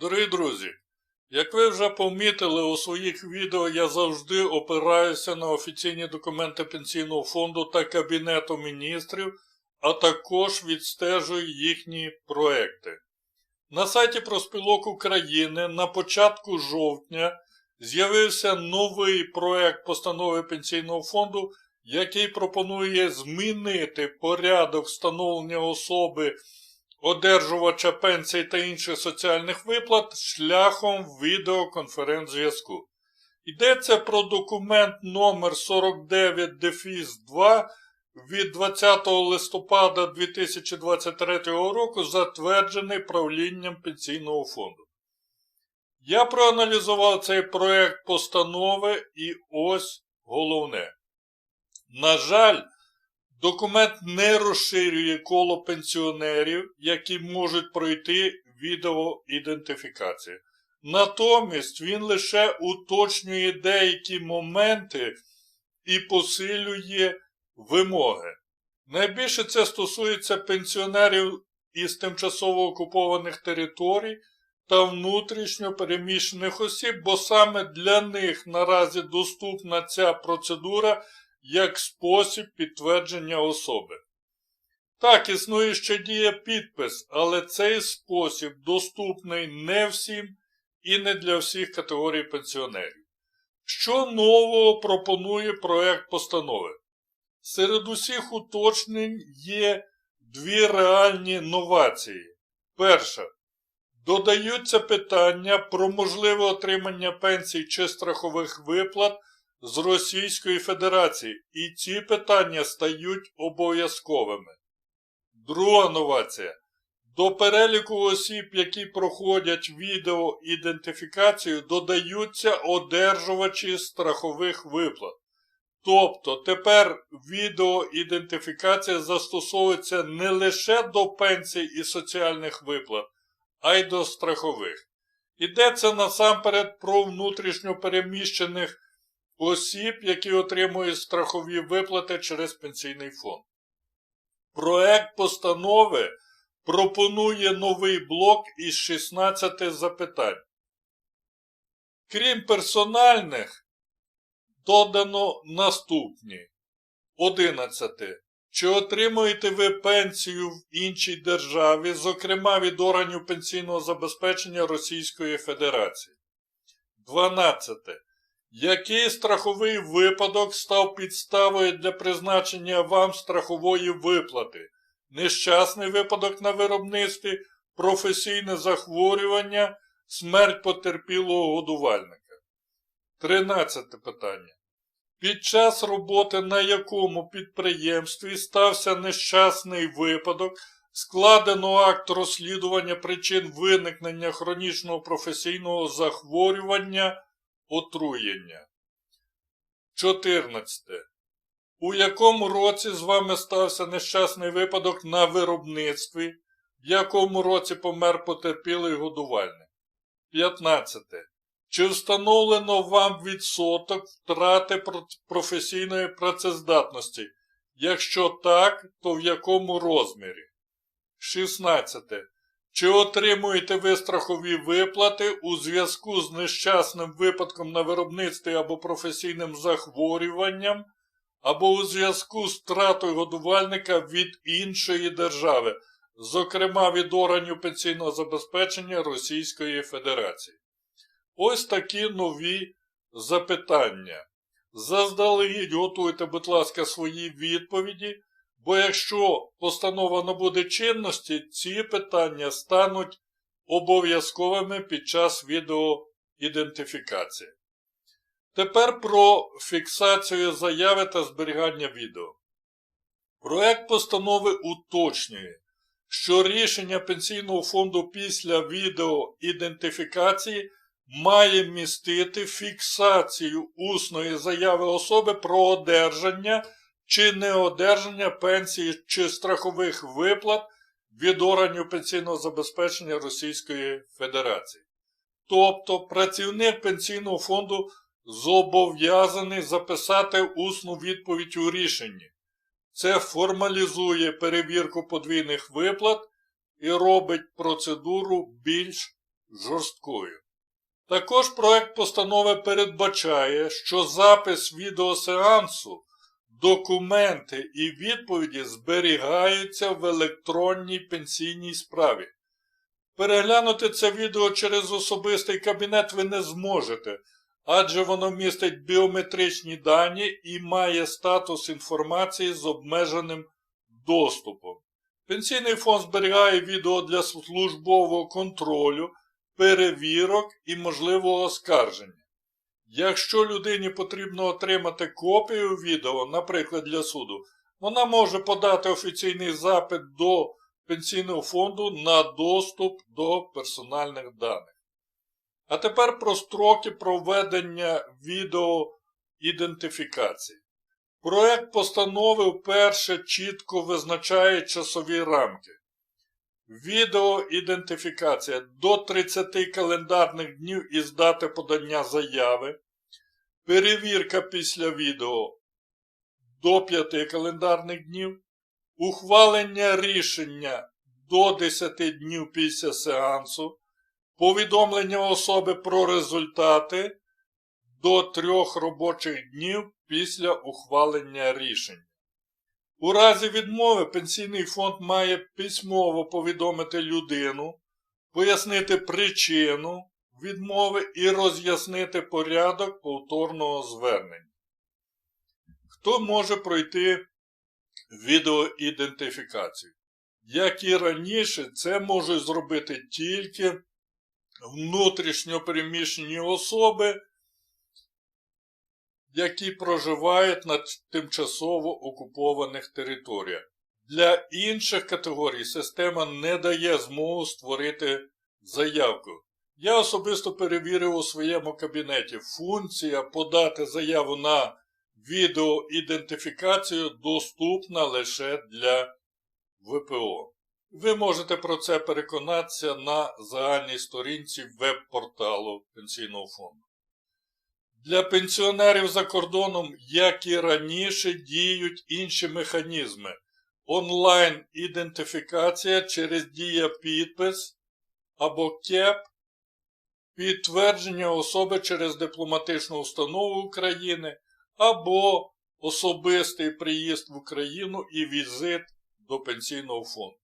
Дорогі друзі, як ви вже помітили у своїх відео, я завжди опираюся на офіційні документи Пенсійного фонду та Кабінету міністрів, а також відстежую їхні проекти. На сайті Проспілок України на початку жовтня з'явився новий проект постанови Пенсійного фонду, який пропонує змінити порядок встановлення особи одержувача пенсій та інших соціальних виплат шляхом відеоконференц-зв'язку. Йдеться про документ номер 49 дефіс 2 від 20 листопада 2023 року, затверджений правлінням Пенсійного фонду. Я проаналізував цей проект постанови і ось головне. На жаль, Документ не розширює коло пенсіонерів, які можуть пройти відеоідентифікацію. Натомість він лише уточнює деякі моменти і посилює вимоги. Найбільше це стосується пенсіонерів із тимчасово окупованих територій та внутрішньо переміщених осіб, бо саме для них наразі доступна ця процедура як спосіб підтвердження особи. Так, існує ще діє підпис, але цей спосіб доступний не всім і не для всіх категорій пенсіонерів. Що нового пропонує проект постанови? Серед усіх уточнень є дві реальні новації. Перша. Додаються питання про можливе отримання пенсій чи страхових виплат з Російської Федерації, і ці питання стають обов'язковими. Друга новація. До переліку осіб, які проходять відеоідентифікацію, додаються одержувачі страхових виплат. Тобто тепер відеоідентифікація застосовується не лише до пенсій і соціальних виплат, а й до страхових. Йдеться насамперед про внутрішньо переміщених осіб, які отримують страхові виплати через пенсійний фонд. Проект постанови пропонує новий блок із 16 запитань. Крім персональних, додано наступні. 11. Чи отримуєте ви пенсію в іншій державі, зокрема від органів пенсійного забезпечення Російської Федерації? 12. Який страховий випадок став підставою для призначення вам страхової виплати? Нещасний випадок на виробництві, професійне захворювання, смерть потерпілого годувальника. 13 питання. Під час роботи на якому підприємстві стався нещасний випадок, складено акт розслідування причин виникнення хронічного професійного захворювання отруєння. 14. У якому році з вами стався нещасний випадок на виробництві, в якому році помер потерпілий годувальник? 15. Чи встановлено вам відсоток втрати професійної працездатності? Якщо так, то в якому розмірі? 16. Чи отримуєте ви страхові виплати у зв'язку з нещасним випадком на виробництві або професійним захворюванням, або у зв'язку з втратою годувальника від іншої держави, зокрема від органів пенсійного забезпечення Російської Федерації? Ось такі нові запитання. Заздалегідь готуйте, будь ласка, свої відповіді. Бо якщо постанова набуде чинності, ці питання стануть обов'язковими під час відеоідентифікації. Тепер про фіксацію заяви та зберігання відео. Проект постанови уточнює, що рішення Пенсійного фонду після відеоідентифікації має містити фіксацію усної заяви особи про одержання чи неодержання пенсії чи страхових виплат від органів пенсійного забезпечення Російської Федерації. Тобто працівник пенсійного фонду зобов'язаний записати усну відповідь у рішенні. Це формалізує перевірку подвійних виплат і робить процедуру більш жорсткою. Також проект постанови передбачає, що запис відеосеансу, документи і відповіді зберігаються в електронній пенсійній справі. Переглянути це відео через особистий кабінет ви не зможете, адже воно містить біометричні дані і має статус інформації з обмеженим доступом. Пенсійний фонд зберігає відео для службового контролю, перевірок і можливого оскарження. Якщо людині потрібно отримати копію відео, наприклад, для суду, вона може подати офіційний запит до Пенсійного фонду на доступ до персональних даних. А тепер про строки проведення відеоідентифікації. Проект постанови вперше чітко визначає часові рамки. Відеоідентифікація до 30 календарних днів із дати подання заяви. Перевірка після відео до 5 календарних днів. Ухвалення рішення до 10 днів після сеансу. Повідомлення особи про результати до 3 робочих днів після ухвалення рішень. У разі відмови пенсійний фонд має письмово повідомити людину, пояснити причину відмови і роз'яснити порядок повторного звернення. Хто може пройти відеоідентифікацію? Як і раніше, це можуть зробити тільки внутрішньо переміщені особи, які проживають на тимчасово окупованих територіях. Для інших категорій система не дає змогу створити заявку. Я особисто перевірив у своєму кабінеті функція подати заяву на відеоідентифікацію доступна лише для ВПО. Ви можете про це переконатися на загальній сторінці веб-порталу Пенсійного фонду. Для пенсіонерів за кордоном, як і раніше, діють інші механізми. Онлайн-ідентифікація через дія підпис або КЕП, підтвердження особи через дипломатичну установу України або особистий приїзд в Україну і візит до пенсійного фонду.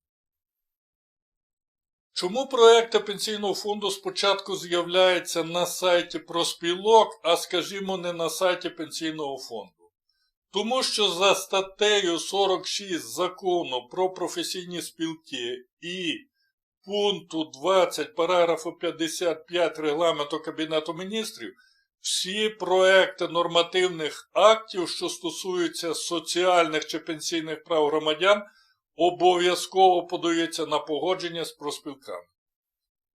Чому проекти пенсійного фонду спочатку з'являються на сайті проспілок, а скажімо, не на сайті пенсійного фонду? Тому що за статтею 46 закону про професійні спілки і пункту 20 параграфу 55 регламенту Кабінету міністрів всі проекти нормативних актів, що стосуються соціальних чи пенсійних прав громадян, обов'язково подаються на погодження з проспілками.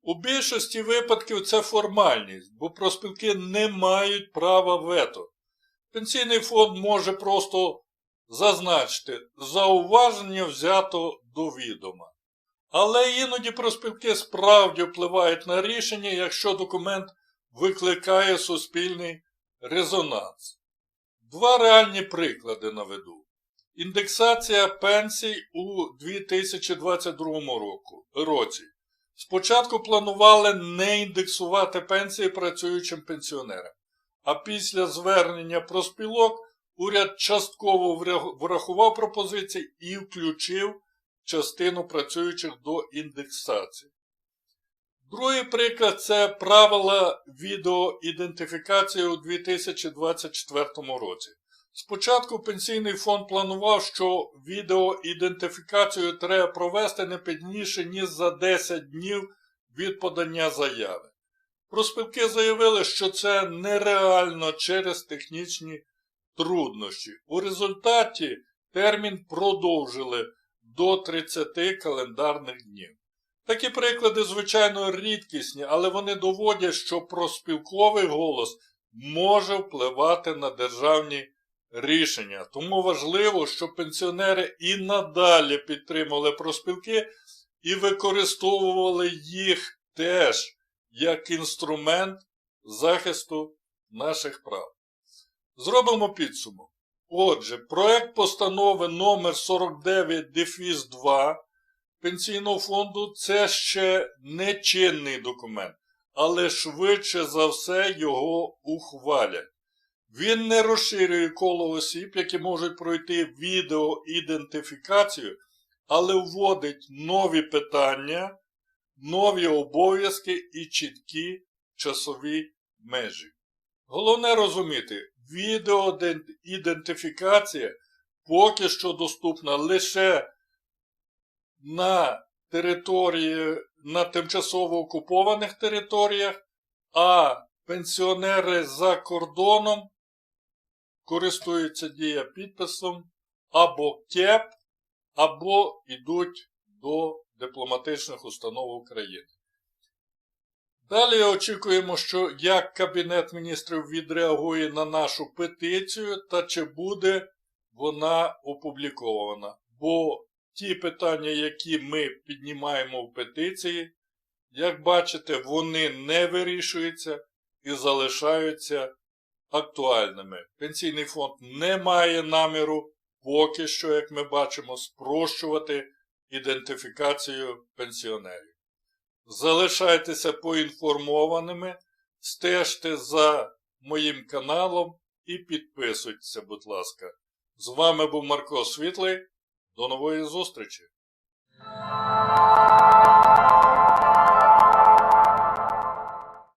У більшості випадків це формальність, бо проспілки не мають права вето. Пенсійний фонд може просто зазначити зауваження взято до відома. Але іноді проспілки справді впливають на рішення, якщо документ викликає суспільний резонанс. Два реальні приклади наведу. Індексація пенсій у 2022 році. Спочатку планували не індексувати пенсії працюючим пенсіонерам, а після звернення проспілок уряд частково врахував пропозиції і включив частину працюючих до індексації. Другий приклад це правила відеоідентифікації у 2024 році. Спочатку пенсійний фонд планував, що відеоідентифікацію треба провести не пізніше, ніж за 10 днів від подання заяви. Проспілки заявили, що це нереально через технічні труднощі. У результаті термін продовжили до 30 календарних днів. Такі приклади, звичайно, рідкісні, але вони доводять, що проспілковий голос може впливати на державні рішення. Тому важливо, щоб пенсіонери і надалі підтримували проспілки і використовували їх теж як інструмент захисту наших прав. Зробимо підсумок. Отже, проект постанови номер 49 дефіс 2 пенсійного фонду це ще не чинний документ, але швидше за все його ухвалять. Він не розширює коло осіб, які можуть пройти відеоідентифікацію, але вводить нові питання, нові обов'язки і чіткі часові межі. Головне розуміти, відеоідентифікація поки що доступна лише на території, на тимчасово окупованих територіях, а пенсіонери за кордоном користуються дія підписом або КЕП, або йдуть до дипломатичних установ України. Далі очікуємо, що як Кабінет міністрів відреагує на нашу петицію та чи буде вона опублікована. Бо ті питання, які ми піднімаємо в петиції, як бачите, вони не вирішуються і залишаються актуальними. Пенсійний фонд не має наміру поки що, як ми бачимо, спрощувати ідентифікацію пенсіонерів. Залишайтеся поінформованими, стежте за моїм каналом і підписуйтеся, будь ласка. З вами був Марко Світлий. До нової зустрічі!